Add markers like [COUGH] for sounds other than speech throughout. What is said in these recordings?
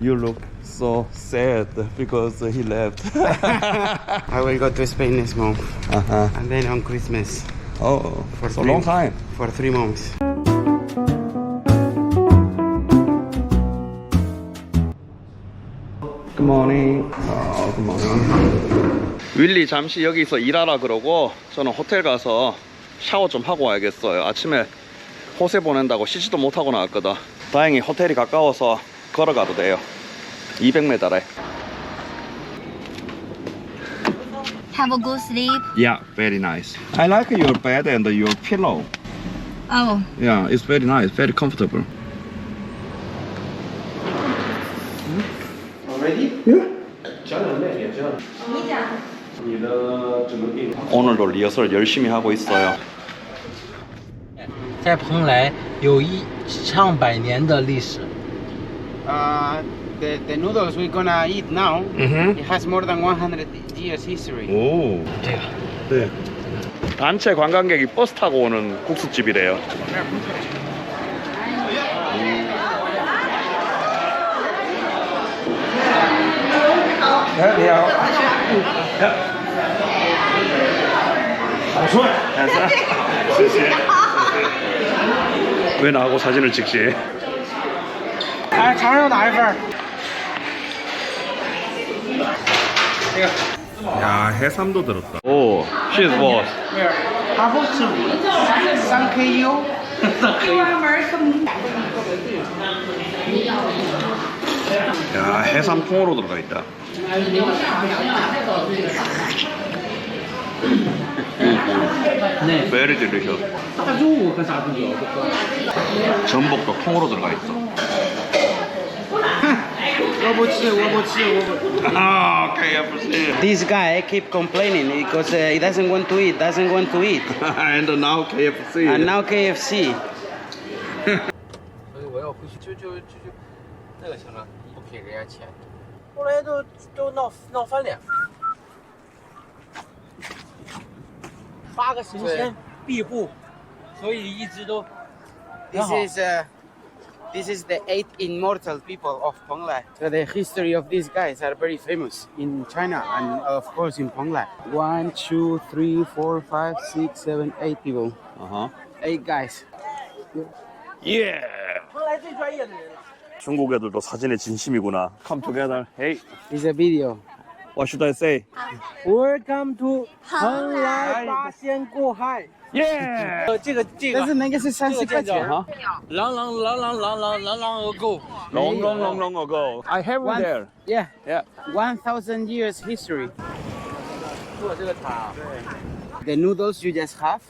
You look so sad because he left. I will go to Spain next month uh-huh. and then on Christmas Oh, For a three- long time. for three months. Good morning. Oh, good morning. 윌리 잠시 여기서 일하라 그러고 저는 호텔 가서 샤워 좀 하고 와야겠어요. 아침에 호세 보낸다고 씻지도 못하고 나왔거든. 다행히 호텔이 가까워서 걸어가도 돼요. 200m래. Have a good sleep. Yeah, very nice. I like your bed and your pillow. Oh, Yeah, it's very nice, very comfortable. 오늘도 리허설 열심히 하고 있어요. 在蓬莱有一上百年的历史。 Uh, the, the noodles we're gonna eat now, Mm-hmm. it has more than 100 years history. 오.这个 네. 단체 관광객이 버스 타고 오는 국수집이래요. 왜 나하고 사진을 찍지? 哎，尝尝哪一份？ 야 해삼도 들었다. 오, she's was. 好好吃。三 KU. 야 해삼 통으로 들어가 있다. 네. Very delicious. 大中午喝啥啤酒？ 전복도 통으로 들어가 있어. 我不吃，我不吃，我不。 아, KFC. This guy keep complaining because uh, he doesn't want to eat, doesn't want to eat. [LAUGHS] and now KFC. And now KFC. 所以我要回去，就就就就那个行了，不给人家钱。后来都都闹闹翻脸，八个神仙庇护，所以一直都 This 很好。 is uh, this is the eight immortal people of Pongla. So the history of these guys are very famous in China and of course in Pongla. One, two, three, four, five, six, seven, eight people. Uh huh. Eight guys. Yeah. 중국 애들도 사진에 진심이구나. Come together. Hey. It's a video. What should I say? Welcome to 蓬莱八仙过海。耶！呃，这个这个，但是那个是三十块钱哈。Long long long long long long long long ago. Long long long long ago. I have one there. Yeah. Yeah. One thousand years history. 做这个塔。对。The noodles you just have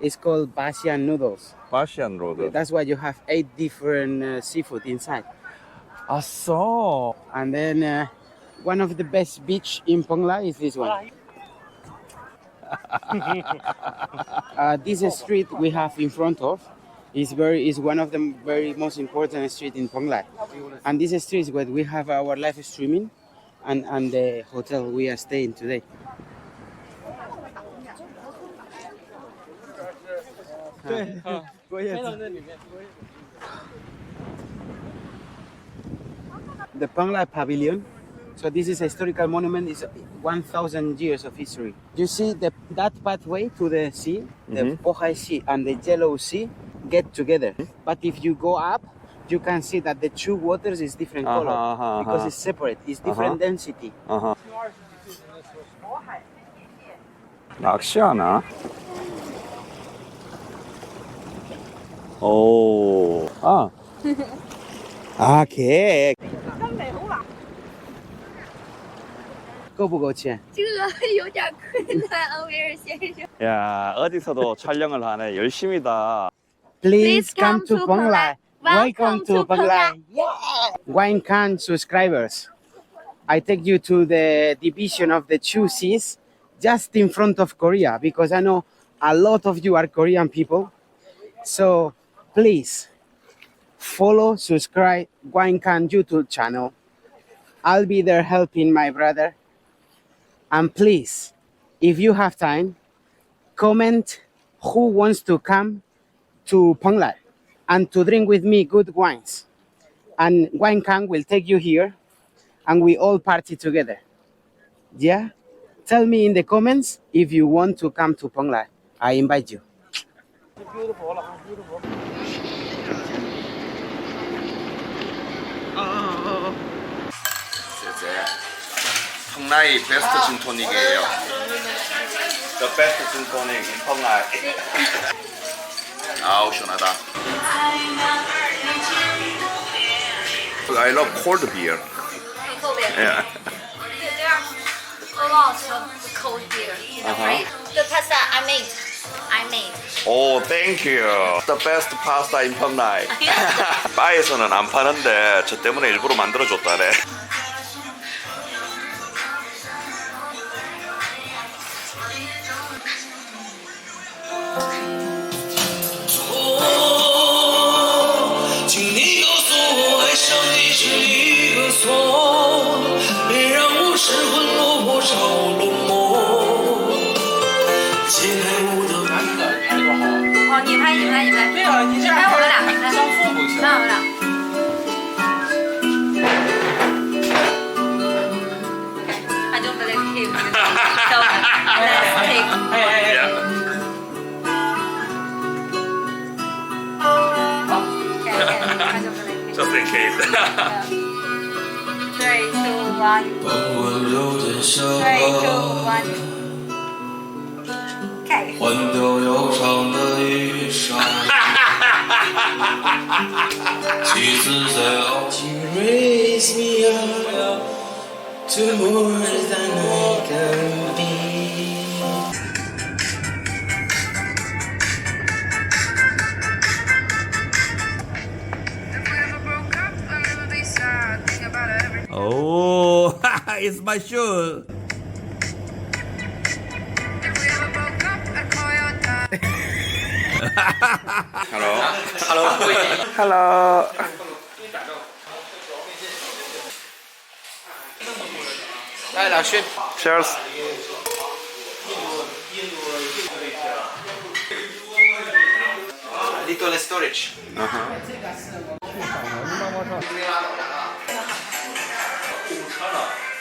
is called Baxian noodles. Baxian noodles. That's why you have eight different seafood inside. I saw. And then one of the best beach in Pongla is this one. [LAUGHS] uh, this street we have in front of is very is one of the very most important street in Pongla. And this street is where we have our live streaming and, and the hotel we are staying today. [LAUGHS] The Pangla Pavilion. So this is a historical monument. It's 1,000 years of history. You see the, that pathway to the sea, the Mhm. Pohai Sea and the Yellow Sea get together. But if you go up, you can see that the two waters is different Uh-huh, color uh-huh, because uh-huh. it's separate. It's different density. 아하. 낚시하나? 오. 아. 아, 개. 够不够钱?这个有点困难，欧威尔先生。 야, [LAUGHS] 어디서도 촬영을 하네. 열심이다. Please Please come come to to Penglai. Penglai. Welcome Welcome to to Penglai. Penglai. Yeah. Wine can subscribers. I take you to the division of the two seas just in front of Korea because I know a lot of you are Korean people. So please follow, subscribe Wine Can YouTube channel. I'll be there helping my brother. and please, if you have time, comment who wants to come to Penglai and to drink with me good wines. and Wine Kang will take you here, and we all party together. Yeah. Tell me in the comments if you want to come to Ponglai. I invite you. 제제 펑라이 베스트 진토닉이에요. The best 진토닉 in 펑라이. 아우 시원하다. I love cold beer. Beer. Yeah. A lot of cold beer. Uh-huh. Right? The pasta I made. I made. 오, thank you. The best pasta in 펑라이. 바에서는 안 파는데 저 때문에 일부러 만들어 줬다네. three, two, one. Three, two, one. 换掉忧伤的衣裳，妻子在熬。To raise me up to more than I can be. Oh, [LAUGHS] it's my shoe. Hello. Hello. Hello. Cheers. Little storage. Uh -huh.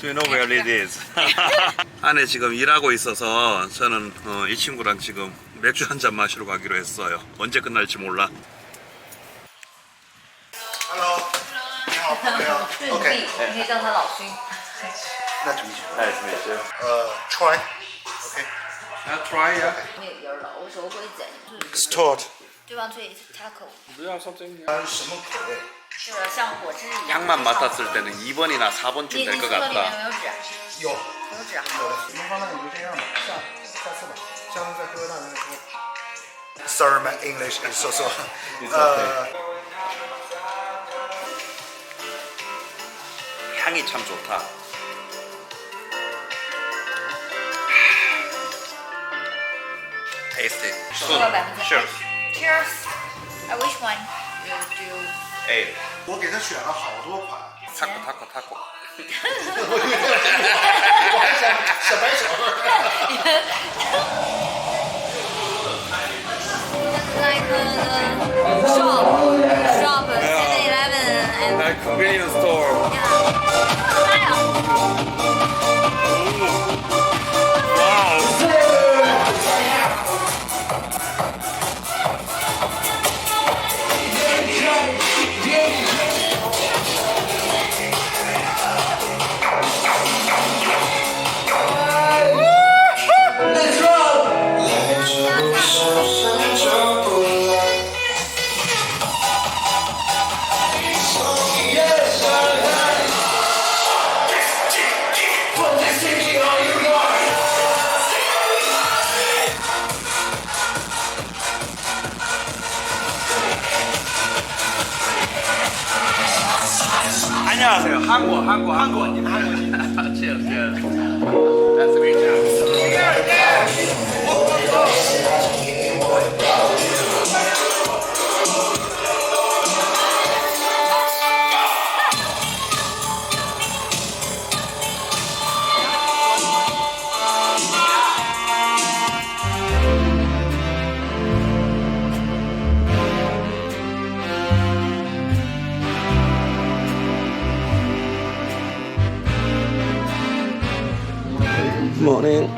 Do you know where it is? 안에 지금 일하고 있어서 저는 어, 이 친구랑 지금 맥주 한 잔 마시러 가기로 했어요. 언제 끝날지 몰라. 是你弟，你可以叫他老勋。 Nice to meet you. Uh, try. I'll try, yeah. 没有人了，我手会剪。 Start. 对方最 taco，呃，什么口味？是像果汁一样。 향만 맡았을 때는 2번이나 4번쯤 你 될 你 것 说里面 같다. 有没有纸？有，有纸哈。有的。能喝那你就这样吧，下下次吧，下次再喝那再说。Sorry, my English is so so. Uh, 향이 참 좋다. Taste it. 喝了百分之 Sure. Cheers. Uh, which one? You do. 哎，我给他选了好多款。他滚他滚他滚！我还想小白手。like a shop, shop, Seven Eleven, and like convenience store. Yeah. 안녕하세요. 한국, 한국, 한국. 한국. Cheers, cheers. That's a great job. Good morning.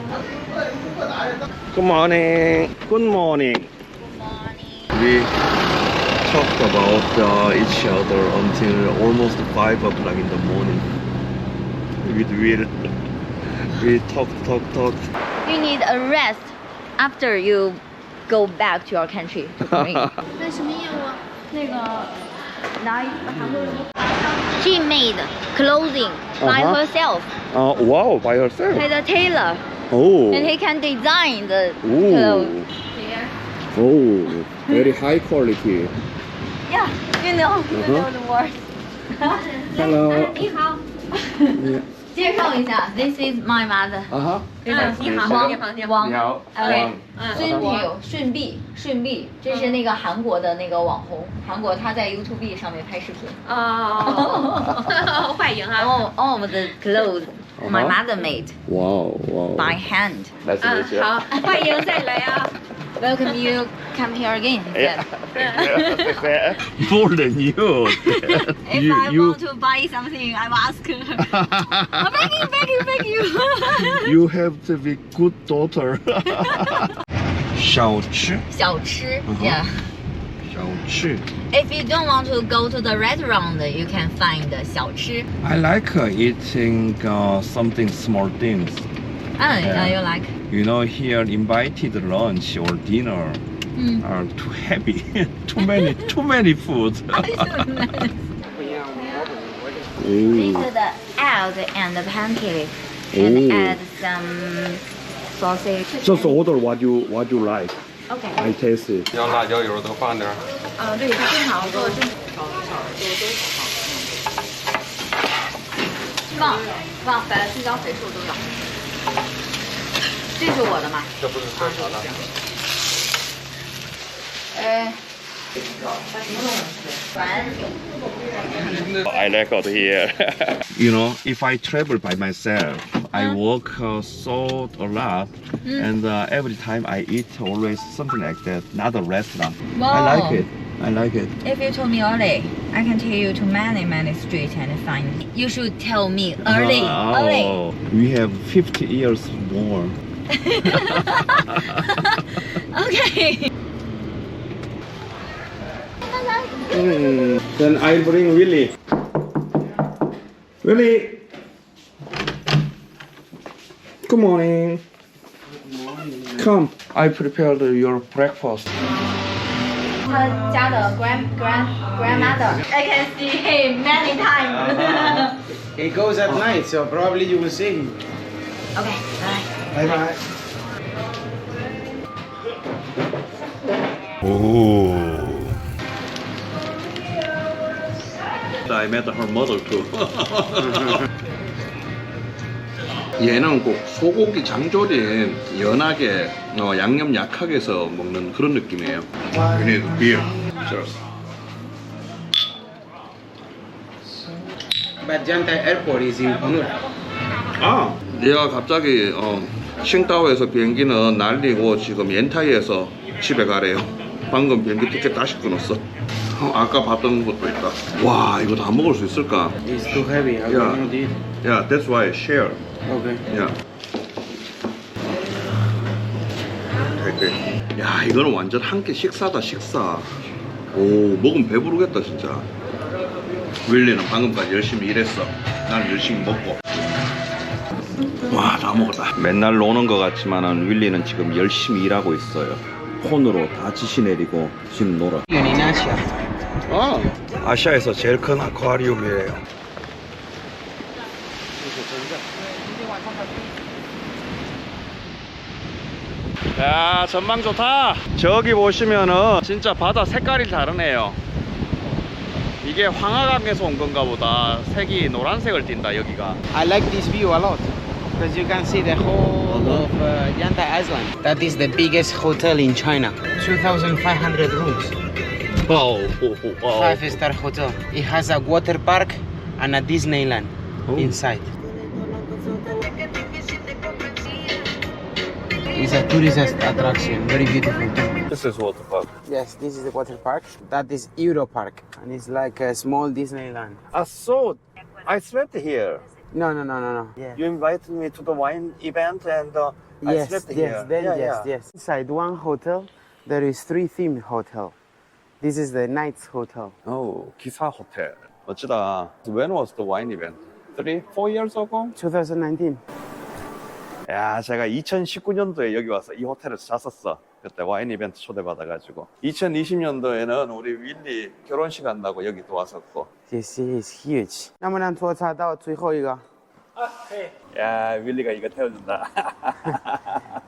Good morning. Good morning. We talked about uh, each other until almost 5 o'clock in the morning. With Will. We talk, talk, talk. You need a rest after you go back to your country to Korea. 那什么业务？那个拿韩国人。 [LAUGHS] She made clothing by Uh-huh. herself. Uh, wow, by herself. He's a tailor, Oh. and he can design the clothes. Oh. Oh, very high quality. Yeah, you know, you Uh-huh. know the word. Hello. [LAUGHS] 你好。介绍一下，This is my mother. Uh-huh. 你好，你好，你好，你好，OK，王孙平顺碧，顺碧，这是那个韩国的那个网红，韩国他在 YouTube 上面拍视频。哦，欢迎啊！All all of the clothes my Uh-huh. mother made Wow, wow. by hand. [LAUGHS] Nice to 嗯 meet，you. 好，欢迎再来啊！ Welcome you come here again. he Yeah. said. More than you. If you, I you, want to buy something, I will ask her. [LAUGHS] I'm begging, begging, begging you. you have to be good daughter. [LAUGHS] 小吃，小吃 Uh-huh. yeah. Xiaochi. If you don't want to go to the restaurant, you can find the Xiaochi. I like uh, eating uh, something small things. Oh, uh, yeah, you like. You know, here invited lunch or dinner mm. are too heavy, [LAUGHS] too many, too many foods. [LAUGHS] This is the egg and the pancake, and Ooh. add some sausage. Just order what you what you like. I taste it. 要辣椒油都放点儿。啊，对，他正常做正放放白青椒肥瘦都要。这是我的吗？这不是特调的。呃，完。I like out here. you know, if I travel by myself, I work uh, so a lot, and uh, every time I eat, always something like that, not a restaurant. I like it. I like it. If you told me early, I can take you to many many streets and find. You should tell me early, Ah, early. oh, we have 50 years more. [LAUGHS] Okay. Hmm, then I'll bring Willie. Willie. Good morning. Come. I prepared your breakfast. 他家的 grand grand grandmother. I can see him many times. [LAUGHS] He goes at night, so probably you will see him. okay, bye. Bye bye. I met her mother too. [LAUGHS] 얘는 꼭 소고기 장조림 연하게 어, 양념 약하게 해서 먹는 그런 느낌이에요. You need beer. Cheers. Airport is in. 아, 얘가 갑자기 어, 칭다오에서 비행기는 날리고 지금 옌타이에서 집에 가래요. 방금 비행기 티켓 다시 끊었어. 어, 아까 봤던 것도 있다. 와, 이거 다 먹을 수 있을까? It's too heavy. I Yeah. cannot eat. Yeah, that's why share. Okay. Yeah. 오케이. 야, 이거는 완전 한 끼 식사다, 식사. 오, 먹으면 배부르겠다, 진짜. 윌리는 방금까지 열심히 일했어. 난 열심히 먹고. 와, 다 먹었다. 맨날 노는 것 같지만은 윌리는 지금 열심히 일하고 있어요. 폰으로 다 지시 내리고 지금 놀아. In Asia. 아, 아시아에서 제일 큰 아쿠아리움이에요. 야, 전망 좋다. 저기 보시면은 진짜 바다 색깔이 다르네요. 이게 황하강에서 온 건가 보다. 색이 노란색을 띈다, 여기가. I like this view a lot because you can see the whole Uh-huh. of uh, Yantai Island. That is the biggest hotel in China. 2,500 rooms. 와우, Five star hotel. It has a water park and a Disneyland Oh. inside. It's a tourist attraction, very beautiful too. This is water park. Yes, this is the water park. That is Euro Park, and it's like a small Disneyland. I saw, I slept here. No, no, no, no, no. Yeah. You invited me to the wine event and uh, I yes, slept yes, here. then yeah, yes, yeah. yes. Inside one hotel, there is three themed hotel. This is the Knights Hotel. Oh, 기사 호텔. 멋지다. When was the wine event? Three, four years ago? 2019. 야, 제가 2019년도에 여기 와서 이 호텔에서 잤었어. 그때 와인 이벤트 초대받아가지고. 2020년도에는 우리 윌리 결혼식 한다고 여기 또 왔었고. This is huge. 能不能拖查到最后一个？ 야, 윌리가 이거 태워준다.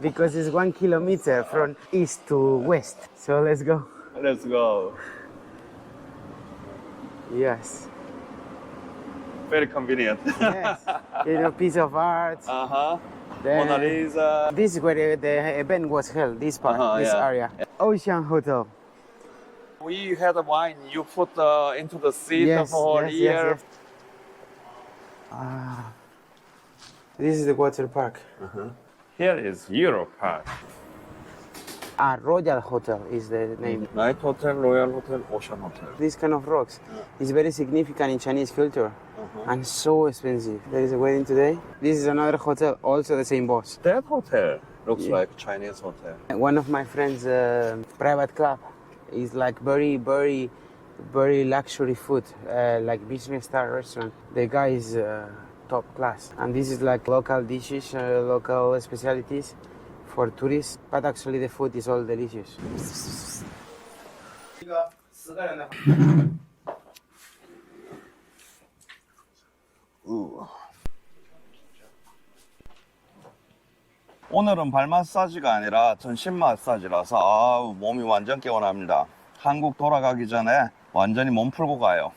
Because it's one kilometer from east to west. So let's go. Let's go. Yes. Very convenient. Yes. you know, piece of art. uh-huh. Then- Mona Lisa. This is where the event was held. This part, Uh-huh, this yeah. area. Ocean Hotel. We had a wine you put uh, into the seat yes, for yes, here. yes, yes. Ah. This is the water park. Uh -huh. Here is Euro Park. Ah, Royal Hotel is the name. Night Hotel, Royal Hotel, Ocean Hotel. These kind of rocks is very significant in Chinese culture and so expensive. There is a wedding today. This is another hotel, also the same boss. That hotel looks Yeah. like Chinese hotel. One of my friends' uh, private club is like very, very, very luxury food, uh, like business star restaurant. The guy is uh, top class, and this is like local dishes, uh, local specialties for tourists. But actually, the food is all delicious. 오늘은 발 마사지가 아니라 전신 마사지라서 아우, 몸이 완전 개운합니다. 한국 돌아가기 전에 완전히 몸 풀고 가요.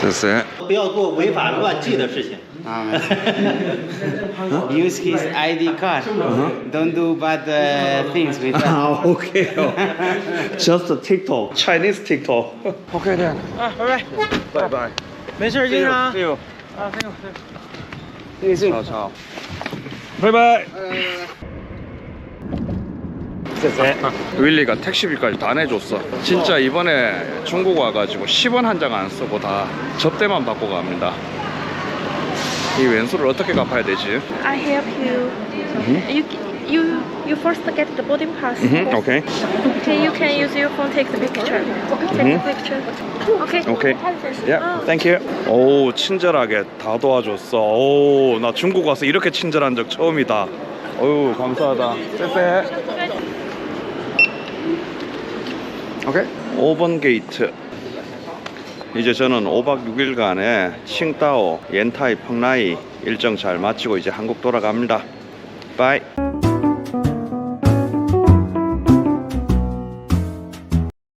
쎄쎄. 不要做违法乱纪的事情。 Use his ID card. Don't do bad uh, things with that. okay. Just a TikTok. Chinese TikTok. Okay then. 啊，拜拜， Bye bye. 没事，经常 See you. 啊，很有很有。 ciao ciao. Bye bye. 윌리가 택시비까지 다 내줬어. 진짜 이번에 중국 와가지고 10원 한 장 안 쓰고 다 접대만 받고 갑니다. 이 왼수를 어떻게 갚아야 되지? I help you. You you you first get the boarding pass. 음, 오케이. Okay, you can use your phone take the picture. Take the picture. Okay. 오케이. Yeah, thank you. 오, 친절하게 다 도와줬어. 오, 나 중국 와서 이렇게 친절한 적 처음이다. 어유, 감사하다. 쎄쎄. 오케이. 5번 게이트. 이제 저는 5박 6일간의 칭따오, 옌타이, 펑라이 일정 잘 마치고 이제 한국 돌아갑니다. 바이.